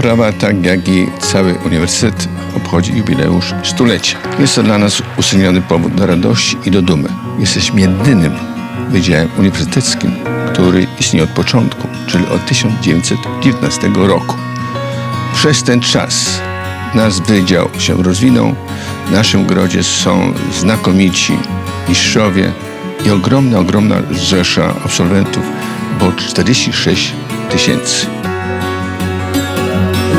Warszawa, tak jak i cały uniwersytet, obchodzi jubileusz stulecia. Jest to dla nas usyniony powód do radości i do dumy. Jesteśmy jedynym wydziałem uniwersyteckim, który istnieje od początku, czyli od 1919 roku. Przez ten czas nasz wydział się rozwinął. W naszym grodzie są znakomici mistrzowie i ogromna, ogromna rzesza absolwentów, bo 46 tysięcy.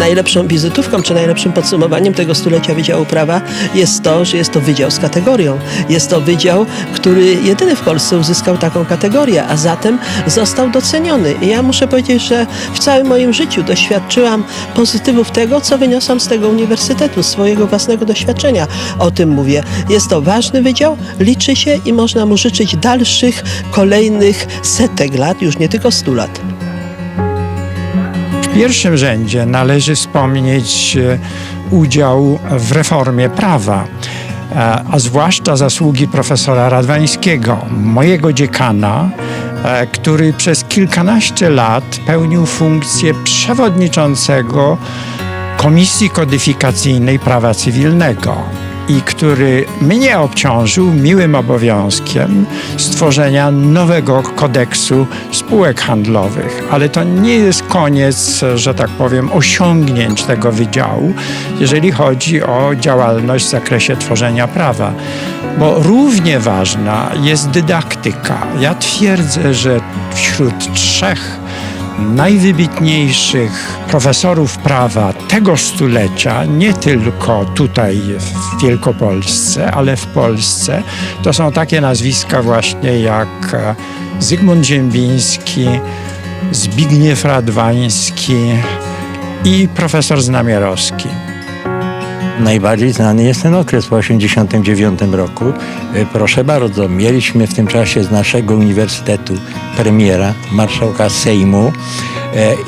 Najlepszą wizytówką czy najlepszym podsumowaniem tego stulecia Wydziału Prawa jest to, że jest to wydział z kategorią. Jest to wydział, który jedyny w Polsce uzyskał taką kategorię, a zatem został doceniony. I ja muszę powiedzieć, że w całym moim życiu doświadczyłam pozytywów tego, co wyniosłam z tego uniwersytetu, swojego własnego doświadczenia. O tym mówię. Jest to ważny wydział, liczy się i można mu życzyć dalszych, kolejnych setek lat, już nie tylko stu lat. W pierwszym rzędzie należy wspomnieć e, udział w reformie prawa, e, a zwłaszcza zasługi profesora Radwańskiego, mojego dziekana, e, który przez kilkanaście lat pełnił funkcję przewodniczącego Komisji Kodyfikacyjnej Prawa Cywilnego i który mnie obciążył miłym obowiązkiem stworzenia nowego kodeksu spółek handlowych. Ale to nie jest koniec, że tak powiem, osiągnięć tego wydziału, jeżeli chodzi o działalność w zakresie tworzenia prawa. Bo równie ważna jest dydaktyka. Ja twierdzę, że wśród trzech najwybitniejszych profesorów prawa tego stulecia, nie tylko tutaj w Wielkopolsce, ale w Polsce, to są takie nazwiska właśnie jak e, Zygmunt Ziembiński, Zbigniew Radwański i profesor Znamierowski. Najbardziej znany jest ten okres po 1989 roku. E, Proszę bardzo, mieliśmy w tym czasie z naszego uniwersytetu premiera, marszałka Sejmu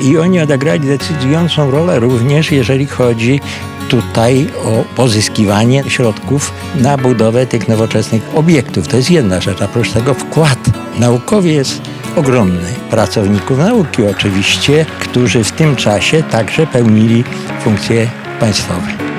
i oni odegrali decydującą rolę również, jeżeli chodzi tutaj o pozyskiwanie środków na budowę tych nowoczesnych obiektów. To jest jedna rzecz, a oprócz tego wkład naukowy jest ogromny. Pracowników nauki oczywiście, którzy w tym czasie także pełnili funkcje państwowe.